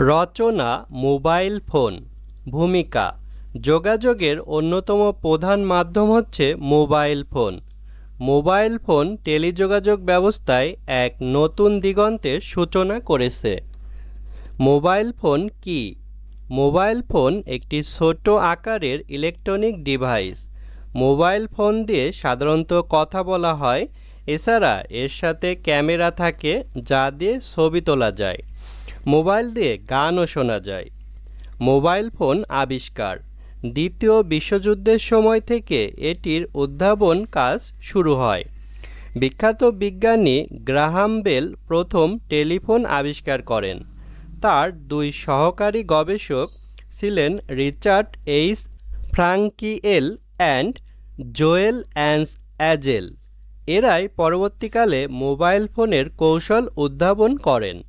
রচনা, mobile phone. ভূমিকা, যোগাযোগের অন্যতম প্রধান মাধ্যম হচ্ছে মোবাইল ফোন। মোবাইল ফোন টেলিযোগাযোগ ব্যবস্থায় এক নতুন দিগন্তের সূচনা করেছে। মোবাইল ফোন কি? মোবাইল ফোন একটি ছোট আকারের ইলেকট্রনিক ডিভাইস। মোবাইল ফোন দিয়ে সাধারণত কথা বলা হয়। এছাড়া এর সাথে ক্যামেরা থাকে, যা দিয়ে ছবি তোলা যায়। মোবাইল দিয়ে গানও শোনা যায়। মোবাইল ফোন আবিষ্কার। দ্বিতীয় বিশ্বযুদ্ধের সময় থেকে এটির উদ্ভাবন কাজ শুরু হয়। বিখ্যাত বিজ্ঞানী গ্রাহাম বেল প্রথম টেলিফোন আবিষ্কার করেন। তার দুই সহকারী গবেষক ছিলেন Richard H Frenkiel and Joel S Engel. এরাই পরবর্তীকালে মোবাইল ফোনের কৌশল উদ্ভাবন করেন।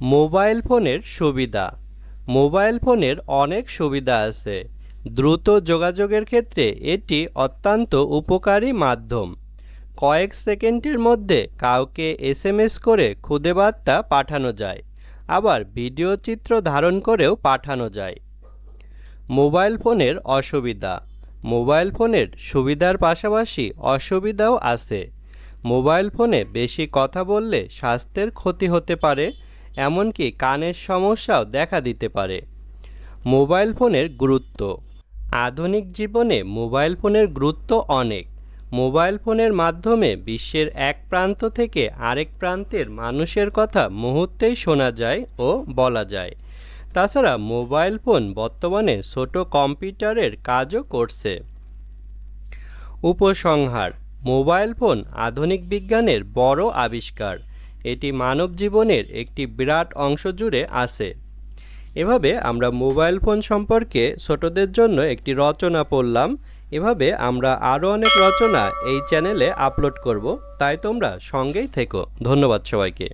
মোবাইল ফোনের সুবিধা। মোবাইল ফোনের অনেক সুবিধা আছে। দ্রুত যোগাযোগের ক্ষেত্রে এটি অত্যন্ত উপকারী মাধ্যম। কয়েক সেকেন্ডের মধ্যে কাউকে এসএমএস করে খুদে বার্তা পাঠানো যায়, আবার ভিডিও চিত্র ধারণ করেও পাঠানো যায়। মোবাইল ফোনের অসুবিধা। মোবাইল ফোনের সুবিধার পাশাপাশি অসুবিধাও আছে। মোবাইল ফোনে বেশি কথা বললে স্বাস্থ্যের ক্ষতি হতে পারে এমনকি কানের সমস্যাও দেখা দিতে পারে। মোবাইল ফোনের গুরুত্ব। আধুনিক জীবনে মোবাইল ফোনের গুরুত্ব অনেক। মোবাইল ফোনের মাধ্যমে বিশ্বের এক প্রান্ত থেকে আরেক প্রান্তের মানুষের কথা মুহূর্তেই শোনা যায় ও বলা যায়। তাছাড়া মোবাইল ফোন বর্তমানে ছোট কম্পিউটারের কাজও করছে। উপসংহার। মোবাইল ফোন আধুনিক বিজ্ঞানের বড় আবিষ্কার। এটি মানব জীবনের একটি বিরাট অংশ জুড়ে আছে। এভাবে আমরা মোবাইল ফোন সম্পর্কে ছোটদের জন্য একটি রচনা পড়লাম। এভাবে আমরা আরও অনেক রচনা এই চ্যানেলে আপলোড করব। তাই তোমরা সঙ্গেই থেকো। ধন্যবাদ সবাইকে।